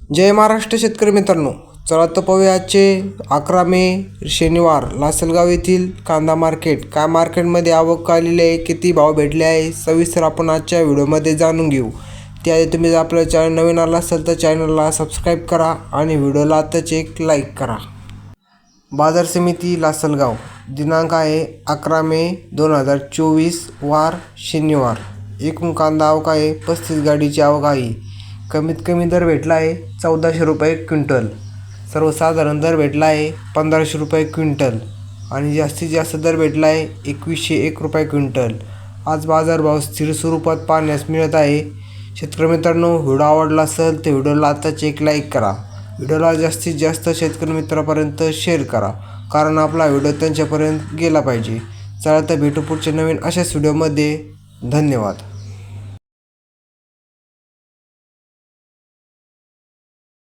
जय महाराष्ट्र शेतकरी मित्रांनो. चला तर पाहूया आजचे अकरा मे शनिवार लासलगाव येथील कांदा मार्केट. काय मार्केटमध्ये आवक आलेली आहे किती भाव भेटले आहे सविस्तर आपण आजच्या व्हिडिओमध्ये जाणून घेऊ. त्याआधी तुम्ही जर आपलं चॅनल नवीन आला असेल तर चॅनलला सबस्क्राईब करा आणि व्हिडिओला आत्ताच एक लाईक करा. बाजार समिती लासलगाव. दिनांक आहे अकरा मे दोन हजार चोवीस वार शनिवार. एकूण कांदा आवक आहे पस्तीस गाडीची आवक आहे. कमीत कमी दर भेटला आहे चौदाशे रुपये क्विंटल. सर्वसाधारण दर भेटला आहे पंधराशे रुपये क्विंटल आणि जास्तीत जास्त दर भेटला आहे एकवीसशे एक रुपये क्विंटल. आज बाजारभाव स्थिर स्वरूपात पाहण्यास मिळत आहे. शेतकरी मित्रांनो व्हिडिओ आवडला असेल तर व्हिडिओला आता एक लाईक करा. व्हिडिओला जास्तीत जास्त शेतकरी मित्रापर्यंत शेअर करा कारण आपला व्हिडिओ त्यांच्यापर्यंत गेला पाहिजे. चला तर भेटू पुढच्या नवीन अशाच व्हिडिओमध्ये धन्यवाद.